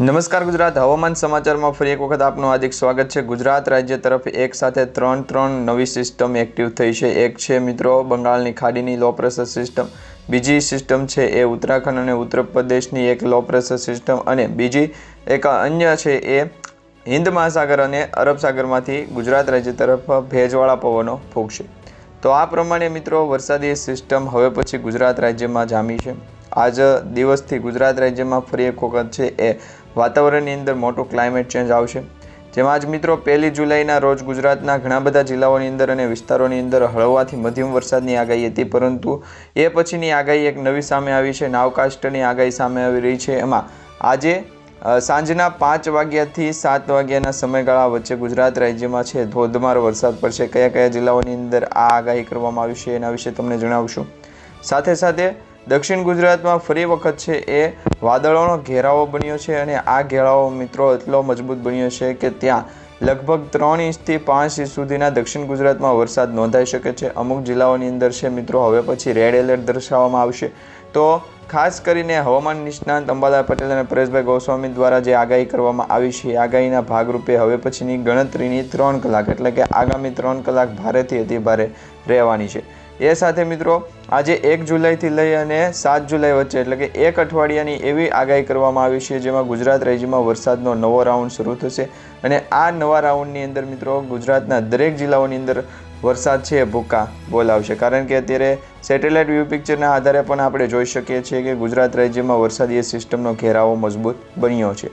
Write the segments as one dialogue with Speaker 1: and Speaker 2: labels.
Speaker 1: નમસ્કાર ગુજરાત. હવામાન સમાચારમાં ફરી એક વખત આપનું હાર્દિક સ્વાગત છે. ગુજરાત રાજ્ય તરફ એક સાથે ત્રણ ત્રણ નવી સિસ્ટમ એક્ટિવ થઈ છે. એક છે મિત્રો બંગાળની ખાડીની લો પ્રેશર સિસ્ટમ, બીજી સિસ્ટમ છે એ ઉત્તરાખંડ અને ઉત્તર પ્રદેશની એક લો પ્રેશર સિસ્ટમ અને બીજી એક અન્ય છે એ હિન્દ મહાસાગર અને અરબ સાગરમાંથી ગુજરાત રાજ્ય તરફ ભેજવાળા પવનો ફૂંકશે. તો આ પ્રમાણે મિત્રો વરસાદી સિસ્ટમ હવે પછી ગુજરાત રાજ્યમાં જામી છે. આજ દિવસથી ગુજરાત રાજ્યમાં ફરી એક વખત છે એ વાતાવરણની અંદર મોટો ક્લાઇમેટ ચેન્જ આવશે. જેમાં આજ મિત્રો પહેલી જુલાઈના રોજ ગુજરાતના ઘણા બધા જિલ્લાઓની અંદર અને વિસ્તારોની અંદર હળવાથી મધ્યમ વરસાદની આગાહી હતી, પરંતુ એ પછીની આગાહી એક નવી સામે આવી છે નાવકાસ્ટની આગાહી સામે આવી રહી છે. એમાં આજે સાંજના પાંચ વાગ્યાથી સાત વાગ્યાના સમયગાળા વચ્ચે ગુજરાત રાજ્યમાં છે ધોધમાર વરસાદ પડશે કયા કયા જિલ્લાઓની અંદર આ આગાહી કરવામાં આવી છે એના વિશે તમને જણાવશું. સાથે સાથે દક્ષિણ ગુજરાતમાં ફરી વખત છે એ વાદળોનો ઘેરાવો બન્યો છે અને આ ઘેરાવો મિત્રો એટલો મજબૂત બન્યો છે કે ત્યાં લગભગ ત્રણ ઇંચથી પાંચ ઇંચ સુધીના દક્ષિણ ગુજરાતમાં વરસાદ નોંધાઈ શકે છે. અમુક જિલ્લાઓની અંદર છે મિત્રો, હવે પછી રેડ એલર્ટ દર્શાવવામાં આવશે. તો ખાસ કરીને હવામાન નિષ્ણાંત અંબાલાલ પટેલ અને પરેશભાઈ ગોસ્વામી દ્વારા જે આગાહી કરવામાં આવી છે આગાહીના ભાગરૂપે હવે પછીની ગણતરીની ત્રણ કલાક, એટલે કે આગામી ત્રણ કલાક ભારેથી અતિ ભારે રહેવાની છે. એ સાથે મિત્રો, આજે એક જુલાઈથી લઈ અને સાત જુલાઈ વચ્ચે, એટલે કે એક અઠવાડિયાની એવી આગાહી કરવામાં આવી છે, જેમાં ગુજરાત રાજ્યમાં વરસાદનો નવો રાઉન્ડ શરૂ થશે. અને આ નવા રાઉન્ડની અંદર મિત્રો, ગુજરાતના દરેક જિલ્લાઓની અંદર વરસાદ છે ભૂકા બોલાવશે. કારણ કે અત્યારે સેટેલાઇટ વ્યૂ પિક્ચરના આધારે પણ આપણે જોઈ શકીએ છીએ કે ગુજરાત રાજ્યમાં વરસાદીય સિસ્ટમનો ઘેરાવો મજબૂત બન્યો છે.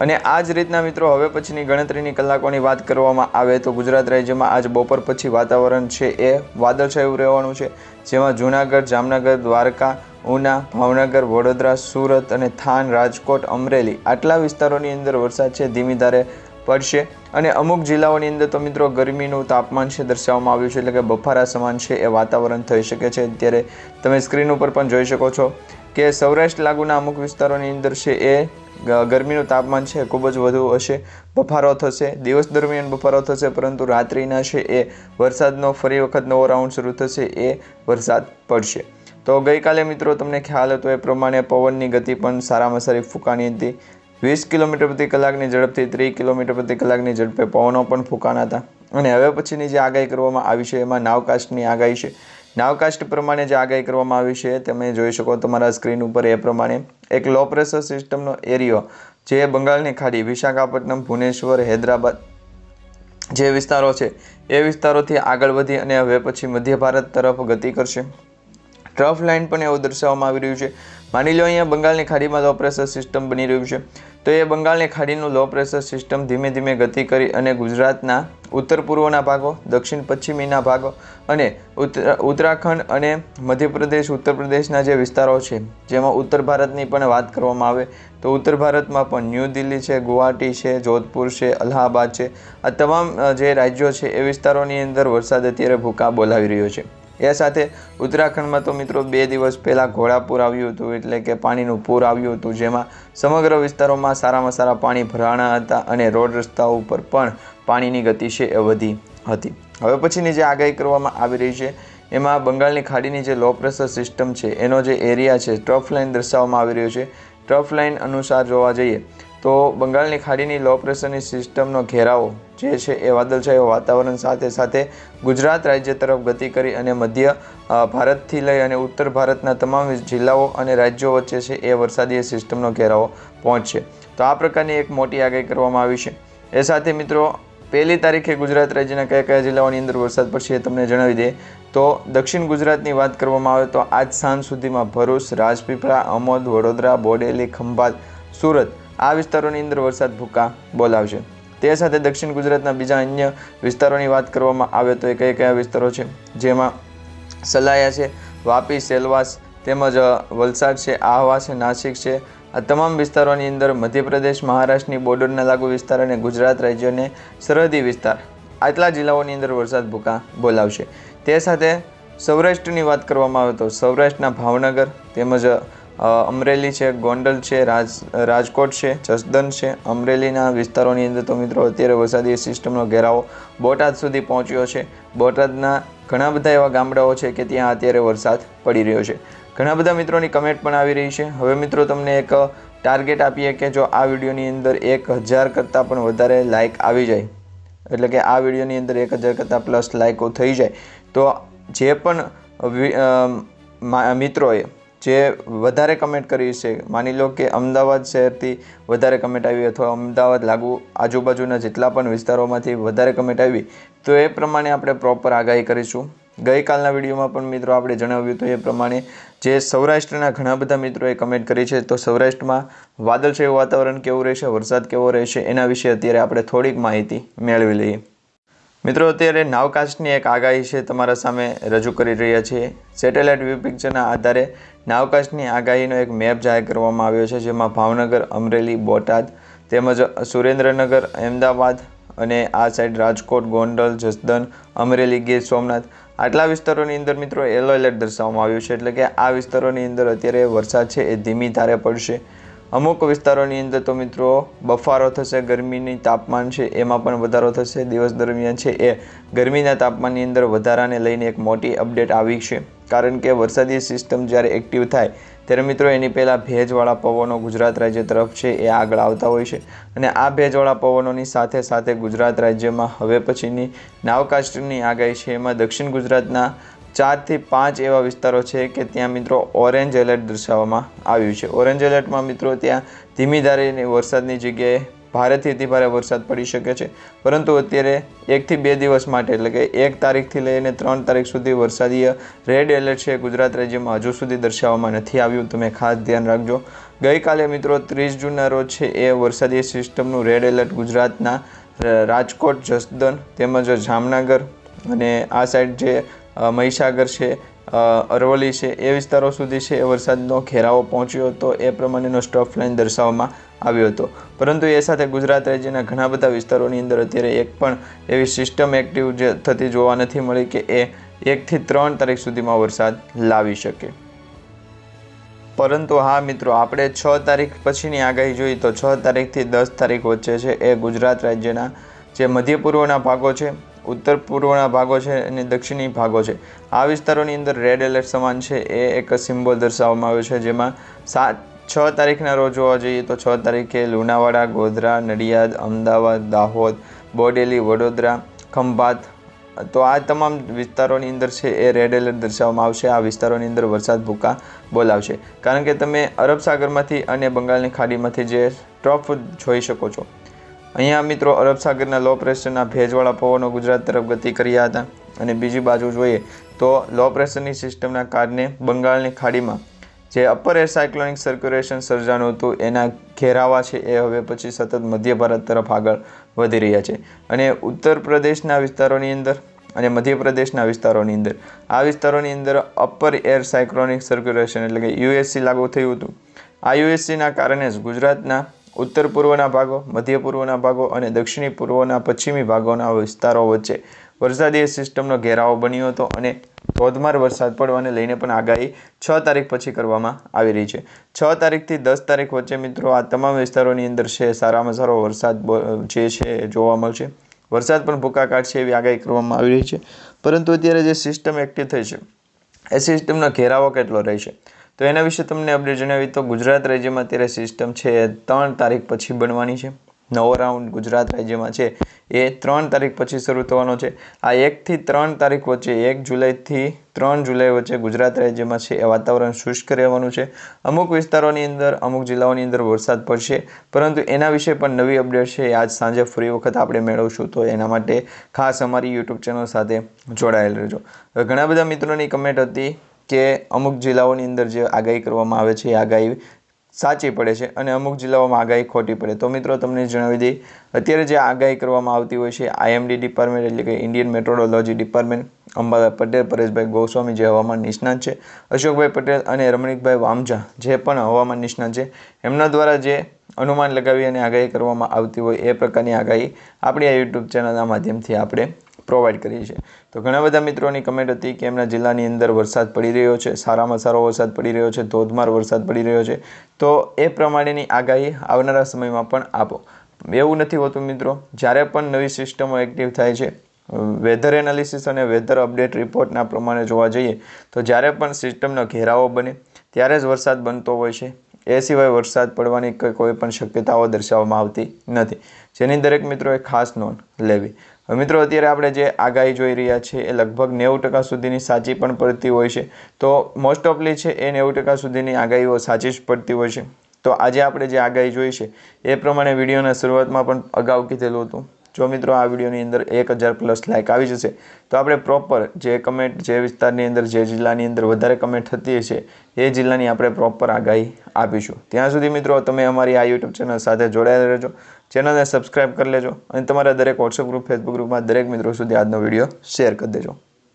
Speaker 1: અને આ જ રીતના મિત્રો, હવે પછીની ગણતરીની કલાકોની વાત કરવામાં આવે તો ગુજરાત રાજ્યમાં આજ બપોર પછી વાતાવરણ છે એ વાદળછાયું રહેવાનું છે. જેમાં જૂનાગઢ, જામનગર, દ્વારકા, ઉના, ભાવનગર, વડોદરા, સુરત અને થાન, રાજકોટ, અમરેલી આટલા વિસ્તારોની અંદર વરસાદ છે, ધીમી ધારે પડશે. અને અમુક જિલ્લાઓની અંદર તો મિત્રો ગરમીનું તાપમાન છે દર્શાવવામાં આવ્યું છે, એટલે કે બફારા સમાન છે એ વાતાવરણ થઈ શકે છે. અત્યારે તમે સ્ક્રીન ઉપર પણ જોઈ શકો છો. કે સૌરાષ્ટ્ર લાગુના અમુક વિસ્તારોની અંદર છે એ ગરમીનું તાપમાન છે, ખૂબ જ વધુ હશે, બફારો થશે, દિવસ દરમિયાન બફારો થશે, પરંતુ રાત્રિના છે એ વરસાદનો ફરી વખત નવો રાઉન્ડ શરૂ થશે, એ વરસાદ પડશે. તો ગઈકાલે મિત્રો તમને ખ્યાલ હતો એ પ્રમાણે પવનની ગતિ પણ સારામાં સારી ફૂંકાણી હતી. વીસ કિલોમીટર પ્રતિ કલાકની ઝડપથી ત્રીસ કિલોમીટર પ્રતિ કલાકની ઝડપે પવનો પણ ફૂંકાણા હતા. અને હવે પછીની જે આગાહી કરવામાં આવી છે, એમાં નાવકાસ્ટની આગાહી છે. નાવકાસ્ટ પ્રમાણે જે આગાહી કરવામાં આવી છે, તમે જોઈ શકો તમારા સ્ક્રીન ઉપર એ પ્રમાણે એક લો પ્રેશર સિસ્ટમનો એરિયો જે બંગાળની ખાડી વિશાખાપટ્ટનમ, ભુવનેશ્વર, હૈદરાબાદ જે વિસ્તારો છે, એ વિસ્તારોથી આગળ વધી અને હવે પછી મધ્ય ભારત તરફ ગતિ કરશે. ટ્રફ લાઇન પણ એવું દર્શાવવામાં આવી રહ્યું છે. માની લો અહીંયા બંગાળની ખાડીમાં લો પ્રેશર સિસ્ટમ બની રહ્યું છે. તો એ બંગાળની ખાડીનું લો પ્રેશર સિસ્ટમ ધીમે ધીમે ગતિ કરી અને ગુજરાતના ઉત્તર પૂર્વના ભાગો, દક્ષિણ પશ્ચિમીના ભાગો અને ઉત્તર ઉત્તરાખંડ અને મધ્યપ્રદેશ, ઉત્તર પ્રદેશના જે વિસ્તારો છે, જેમાં ઉત્તર ભારતની પણ વાત કરવામાં આવે, તો ઉત્તર ભારતમાં પણ ન્યૂ દિલ્હી છે ગુવાહાટી છે જોધપુર છે અલ્હાબાદ છે, આ તમામ જે રાજ્યો છે, એ વિસ્તારોની અંદર વરસાદ અત્યારે ભૂકા બોલાવી રહ્યો છે. એ સાથે ઉત્તરાખંડમાં તો મિત્રો બે દિવસ પહેલાં ઘોડાપૂર આવ્યું હતું, એટલે કે પાણીનું પૂર આવ્યું હતું, જેમાં સમગ્ર વિસ્તારોમાં સારામાં સારા પાણી ભરાણા હતા અને રોડ રસ્તાઓ ઉપર પણ પાણીની ગતિ છે એ વધી હતી. હવે પછીની જે આગાહી કરવામાં આવી રહી છે, એમાં બંગાળની ખાડીની જે લો પ્રેશર સિસ્ટમ છે, એનો જે એરિયા છે ટ્રફ લાઇન દર્શાવવામાં આવી રહ્યો છે. ટ્રફ લાઇન અનુસાર જોવા જઈએ તો બંગાળની ખાડીની લો પ્રેશરની સિસ્ટમનો ઘેરાવો જે છે એ વાદળછાયો વાતાવરણ સાથે સાથે ગુજરાત રાજ્ય તરફ ગતિ કરી અને મધ્ય ભારતથી લઈ અને ઉત્તર ભારતના તમામ જિલ્લાઓ અને રાજ્યો વચ્ચે છે એ વરસાદી સિસ્ટમનો ઘેરાવો પહોંચશે. તો આ પ્રકારની એક મોટી આગાહી કરવામાં આવી છે. એ સાથે મિત્રો, પહેલી તારીખે ગુજરાત રાજ્યના કયા કયા જિલ્લાઓની અંદર વરસાદ પડશે એ તમને જણાવી દે. તો દક્ષિણ ગુજરાતની વાત કરવામાં આવે તો આજ સાંજ સુધીમાં ભરૂચ, રાજપીપળા, અમોદ, વડોદરા, બોડેલી, ખંભાત, સુરત આ વિસ્તારોની અંદર વરસાદ ભૂકા બોલાવશે. તે સાથે દક્ષિણ ગુજરાતના બીજા અન્ય વિસ્તારોની વાત કરવામાં આવે તો એ કયા કયા વિસ્તારો છે? જેમાં સલાયા છે, વાપી, સેલવાસ તેમજ વલસાડ છે, આહવા છે, નાસિક છે. આ તમામ વિસ્તારોની અંદર મધ્યપ્રદેશ, મહારાષ્ટ્રની બોર્ડરના લાગુ વિસ્તાર અને ગુજરાત રાજ્યને સરહદી વિસ્તાર આટલા જિલ્લાઓની અંદર વરસાદ ભૂકા બોલાવશે. તે સાથે સૌરાષ્ટ્રની વાત કરવામાં આવે તો સૌરાષ્ટ્રના ભાવનગર તેમજ અમરેલી છે, ગોંડલ છે, રાજ, રાજકોટ છે જસદન છે. અમરેલીના વિસ્તારોની અંદર તો મિત્રો અત્યારે વરસાદી સિસ્ટમનો ઘેરાવો બોટાદ સુધી પહોંચ્યો છે. બોટાદના ઘણા બધા એવા ગામડાઓ છે કે ત્યાં અત્યારે વરસાદ પડી રહ્યો છે. ઘણા બધા મિત્રોની કમેન્ટ પણ આવી રહી છે. હવે મિત્રો તમને એક ટાર્ગેટ આપીએ કે જો આ વિડીયોની અંદર એક હજાર કરતાં પણ વધારે લાઇક આવી જાય. એટલે કે આ વિડીયોની અંદર એક હજાર કરતાં પ્લસ લાઇકો થઈ જાય. તો જે પણ મિત્રોએ જે વધારે કમેન્ટ કરી છે, માની લો કે અમદાવાદ શહેરથી વધારે કમેન્ટ આવી અથવા અમદાવાદ લાગુ આજુબાજુના જેટલા પણ વિસ્તારોમાંથી વધારે કમેન્ટ આવી, તો એ પ્રમાણે આપણે પ્રોપર આગાહી કરીશું. ગઈકાલના વિડીયોમાં પણ મિત્રો આપણે જણાવ્યું હતું એ પ્રમાણે જે સૌરાષ્ટ્રના ઘણા બધા મિત્રોએ કમેન્ટ કરી છે, તો સૌરાષ્ટ્રમાં વાદળછાયું વાતાવરણ કેવું રહેશે, વરસાદ કેવો રહેશે, એના વિશે અત્યારે આપણે થોડીક માહિતી મેળવી લઈએ. મિત્રો, અત્યારે નાવકાસ્ટની એક આગાહી છે તમારા સામે રજૂ કરી રહ્યા છીએ. સેટેલાઇટ વ્યૂ પિક્ચરના આધારે નાવકાસ્ટની આગાહીનો એક મેપ જાહેર કરવામાં આવ્યો છે, જેમાં ભાવનગર, અમરેલી, બોટાદ તેમજ સુરેન્દ્રનગર, અમદાવાદ અને આ સાઈડ રાજકોટ, ગોંડલ જસદન અમરેલી, ગીર સોમનાથ આટલા વિસ્તારોની અંદર મિત્રો યલો એલર્ટ દર્શાવવામાં આવ્યું છે. એટલે કે આ વિસ્તારોની અંદર અત્યારે વરસાદ છે એ ધીમી ધારે પડશે. અમુક વિસ્તારોની અંદર તો મિત્રો બફારો થશે, ગરમીની તાપમાન છે, એમાં પણ વધારો થશે. દિવસ દરમિયાન છે એ ગરમીના તાપમાનની અંદર વધારાને લઈને એક મોટી અપડેટ આવી છે. કારણ કે વરસાદી સિસ્ટમ જ્યારે એક્ટિવ થાય, ત્યારે મિત્રો એની પહેલાં ભેજવાળા પવનો ગુજરાત રાજ્ય તરફ છે એ આગળ આવતા હોય છે. અને આ ભેજવાળા પવનોની સાથે સાથે ગુજરાત રાજ્યમાં હવે પછીની નાવકાસ્ટની આગાહી છે. એમાં દક્ષિણ ગુજરાતના ચારથી પાંચ એવા વિસ્તારો છે કે ત્યાં મિત્રો ઓરેન્જ એલર્ટ દર્શાવવામાં આવ્યું છે. ઓરેન્જ એલર્ટમાં મિત્રો ત્યાં ધીમી ધારેની વરસાદની જગ્યાએ ભારેથી અતિ ભારે વરસાદ પડી શકે છે. પરંતુ અત્યારે એકથી બે દિવસ માટે, એટલે કે એક તારીખથી લઈને ત્રણ તારીખ સુધી વરસાદીય રેડ એલર્ટ છે ગુજરાત રાજ્યમાં હજુ સુધી દર્શાવવામાં નથી આવ્યું. તમે ખાસ ધ્યાન રાખજો. ગઈકાલે મિત્રો ત્રીસ જૂનના રોજ છે એ વરસાદીય સિસ્ટમનું રેડ એલર્ટ ગુજરાતના રાજકોટ જસદન તેમજ જામનગર અને આ સાઈડ જે મહીસાગર છે અરવલ્લી છે, એ વિસ્તારો સુધી છે, એ વરસાદનો ઘેરાવો પહોંચ્યો હતો, એ પ્રમાણેનો સ્ટફ લાઇન દર્શાવવામાં આવ્યો હતો. પરંતુ એ સાથે ગુજરાત રાજ્યના ઘણા બધા વિસ્તારોની અંદર અત્યારે એક પણ એવી સિસ્ટમ એક્ટિવ જે થતી જોવા નથી મળી કે એ એકથી ત્રણ તારીખ સુધીમાં વરસાદ લાવી શકે. પરંતુ હા મિત્રો, આપણે છ તારીખ પછીની આગાહી જોઈએ તો છ તારીખથી દસ તારીખ વચ્ચે છે એ ગુજરાત રાજ્યના જે મધ્ય પૂર્વના ભાગો છે ઉત્તર પૂર્વના ભાગો છે અને દક્ષિણી ભાગો છે. આ વિસ્તારોની અંદર રેડ એલર્ટ સમાન છે. એ એક સિમ્બોલ દર્શાવવામાં આવ્યો છે જેમાં સાત, છ તારીખના રોજ જોવા જઈએ તો છ તારીખે લુણાવાડા, ગોધરા, નડિયાદ, અમદાવાદ, દાહોદ, બોડેલી, વડોદરા, ખંભાત. તો આ તમામ વિસ્તારોની અંદર છે એ રેડ એલર્ટ દર્શાવવામાં આવશે. આ વિસ્તારોની અંદર વરસાદ, ભૂકા બોલાવશે. કારણ કે તમે અરબ સાગરમાંથી અને બંગાળની ખાડીમાંથી જે ટ્રફ જોઈ શકો છો. અહીંયા મિત્રો અરબ સાગરના લો પ્રેશરના ભેજવાળા પવનો ગુજરાત તરફ ગતિ કર્યા હતા. અને બીજી બાજુ જોઈએ તો લો પ્રેશરની સિસ્ટમના કારણે બંગાળની ખાડીમાં જે અપર એર સાયક્લોનિક સર્ક્યુલેશન સર્જાનું હતું, એના ઘેરાવા છે એ હવે પછી સતત મધ્ય ભારત તરફ આગળ વધી રહ્યા છે. અને ઉત્તર પ્રદેશના વિસ્તારોની અંદર અને મધ્યપ્રદેશના વિસ્તારોની અંદર આ વિસ્તારોની અંદર અપર એર સાયક્લોનિક સર્ક્યુલેશન એટલે કે યુએસસી લાગુ થયું હતું. આ યુએસસીના કારણે જ ગુજરાતના ઉત્તર પૂર્વના ભાગો, મધ્ય પૂર્વના ભાગો અને દક્ષિણી પૂર્વના પશ્ચિમી ભાગોના વિસ્તારો વચ્ચે વરસાદી સિસ્ટમનો ઘેરાવો બન્યો હતો અને ધોધમાર વરસાદ પડવાને લઈને પણ આગાહી છ તારીખ પછી કરવામાં આવી રહી છે. છ તારીખથી દસ તારીખ વચ્ચે મિત્રો આ તમામ વિસ્તારોની અંદર છે સારામાં સારો વરસાદ જે છે જોવા મળશે. વરસાદ પણ ભૂકા કાઢશે એવી આગાહી કરવામાં આવી રહી છે. પરંતુ અત્યારે જે સિસ્ટમ એક્ટિવ થઈ છે, એ સિસ્ટમનો ઘેરાવો કેટલો રહેશે તો એના વિશે તમને અપડેટ જણાવી તો ગુજરાત રાજ્યમાં અત્યારે સિસ્ટમ છે એ ત્રણ તારીખ પછી બનવાની છે. નવો રાઉન્ડ ગુજરાત રાજ્યમાં છે એ ત્રણ તારીખ પછી શરૂ થવાનો છે. આ એકથી ત્રણ તારીખ વચ્ચે, એક જુલાઈથી ત્રણ જુલાઈ વચ્ચે ગુજરાત રાજ્યમાં છે એ વાતાવરણ શુષ્ક રહેવાનું છે. અમુક વિસ્તારોની અંદર, અમુક જિલ્લાઓની અંદર વરસાદ પડશે, પરંતુ એના વિશે પણ નવી અપડેટ છે આજ સાંજે ફરી વખત આપણે મેળવશું. તો એના માટે ખાસ અમારી યુટ્યુબ ચેનલ સાથે જોડાયેલ રહેજો. ઘણા બધા મિત્રોની કમેન્ટ હતી કે અમુક જિલ્લાઓની અંદર જે આગાહી કરવામાં આવે છે, એ આગાહી સાચી પડે છે અને અમુક જિલ્લાઓમાં આગાહી ખોટી પડે. તો મિત્રો, તમને જણાવી દઈએ, અત્યારે જે આગાહી કરવામાં આવતી હોય છે આઈએમડી ડિપાર્ટમેન્ટ એટલે કે Indian meteorology department Ambala Patel, Pareshbhai Goswami જે હવામાન નિષ્ણાત છે, અશોકભાઈ પટેલ અને રમણીકભાઈ વામજા જે પણ હવામાન નિષ્ણાત છે, એમના દ્વારા જે અનુમાન લગાવી અને આગાહી કરવામાં આવતી હોય, એ પ્રકારની આગાહી આપણી આ યુટ્યુબ ચેનલના માધ્યમથી આપણે પ્રોવાઈડ કરીએ છીએ તો ઘણા બધા મિત્રોની કમેન્ટ હતી કે એમના જિલ્લાની અંદર વરસાદ પડી રહ્યો છે, સારામાં સારો વરસાદ પડી રહ્યો છે, ધોધમાર વરસાદ પડી રહ્યો છે. તો એ પ્રમાણેની આગાહી આવનારા સમયમાં પણ આપો. એવું નથી હોતું મિત્રો, જ્યારે પણ નવી સિસ્ટમો એક્ટિવ થાય છે વેધર એનાલિસિસ અને વેધર અપડેટ રિપોર્ટના પ્રમાણે જોવા જઈએ, તો જ્યારે પણ સિસ્ટમનો ઘેરાવો બને, ત્યારે જ વરસાદ બનતો હોય છે. એ સિવાય વરસાદ પડવાની કોઈ પણ શક્યતાઓ દર્શાવવામાં આવતી નથી. જેની દરેક મિત્રોએ ખાસ નોંધ લેવી. મિત્રો, અત્યારે આપણે જે આગાહી જોઈ રહ્યા છે એ લગભગ નેવું ટકા સુધીની સાચી પણ પડતી હોય છે. તો મોસ્ટ ઓફલી છે એ નેવું ટકા સુધીની આગાહીઓ સાચી જ પડતી હોય છે. તો આજે આપણે જે આગાહી જોઈ છે, એ પ્રમાણે વિડીયોના શરૂઆતમાં પણ અગાઉ કીધેલું હતું. જો મિત્રો, આ વિડીયોની અંદર એક હજાર પ્લસ લાઇક આવી જશે, તો આપણે પ્રોપર જે કમેન્ટ જે વિસ્તારની અંદર, જે જિલ્લાની અંદર વધારે કમેન્ટ થતી હશે, એ જિલ્લાની આપણે પ્રોપર આગાહી આપીશું. ત્યાં સુધી મિત્રો, તમે અમારી આ યુટ્યુબ ચેનલ સાથે જોડાયેલા રહેજો. ચેનલને સબસ્ક્રાઇબ કરી લેજો અને તમારા દરેક વોટ્સઅપ ગ્રુપ ફેસબુક ગ્રુપમાં દરેક મિત્રો સુધી આજનો વીડિયો શેર કરી દેજો.